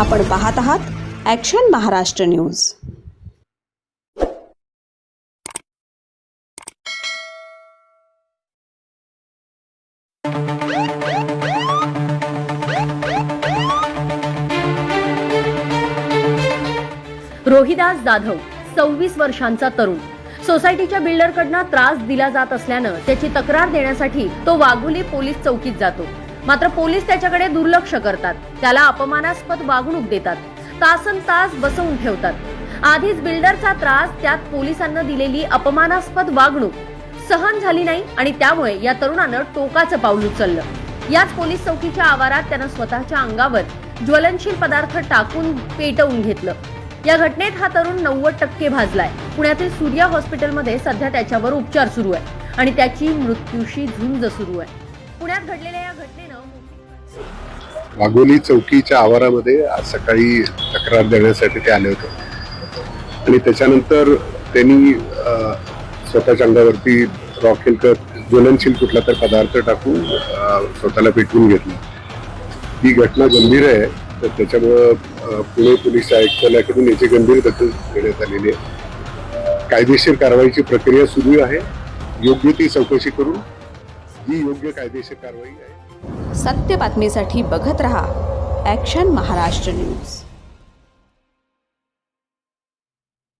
आपण पाहत आहात ॲक्शन महाराष्ट्र न्यूज रोहिदास जाधव सव्वीस वर्षांचा तरुण. सोसायटीच्या बिल्डरकडनं त्रास दिला जात असल्यानं त्याची तक्रार देण्यासाठी तो वाघोली पोलीस चौकीत जातो. मात्र पोलीस त्याच्याकडे दुर्लक्ष करतात. त्याला अपमानास्पद वागणूक देतात. तासन तास बसवून ठेवतात. आधीच बिल्डरचा त्रास त्यात पोलिसांना दिलेली अपमानास्पद वागणूक सहन झाली नाही आणि त्यामुळे या तरुणानं टोकाचं पाऊल उचललं. याच पोलीस चौकीच्या आवारात त्यानं स्वतःच्या अंगावर ज्वलनशील पदार्थ टाकून पेटवून घेतलं. या घटनेत हा तरुण नव्वद टक्के भाजलाय. पुण्यातील सूर्या हॉस्पिटलमध्ये सध्या त्याच्यावर उपचार सुरू आहे आणि त्याची मृत्यूशी झुंज सुरू आहे. पुण्यात घडलेल्या या घटनेनं वाघोली चौकीच्या आवारामध्ये आज सकाळी तक्रार देण्यासाठी ते आले होते. आणि त्याच्यानंतर त्यांनी स्वतःच्या अंगावरती रॉकेल कर ज्वलनशील कुठला तर पदार्थ टाकून स्वतःला पेटवून घेतलं. ही घटना गंभीर आहे तर त्याच्यामुळं पुणे पोलीस आयुक्तालयाकडून याची गंभीर दखल घेण्यात आलेली आहे. कायदेशीर कारवाईची प्रक्रिया सुरू आहे. योग्य ती चौकशी करून ही योग्य कायदेशीर कारवाई आहे. सत्य बातमीसाठी बघत रहा ॲक्शन महाराष्ट्र न्यूज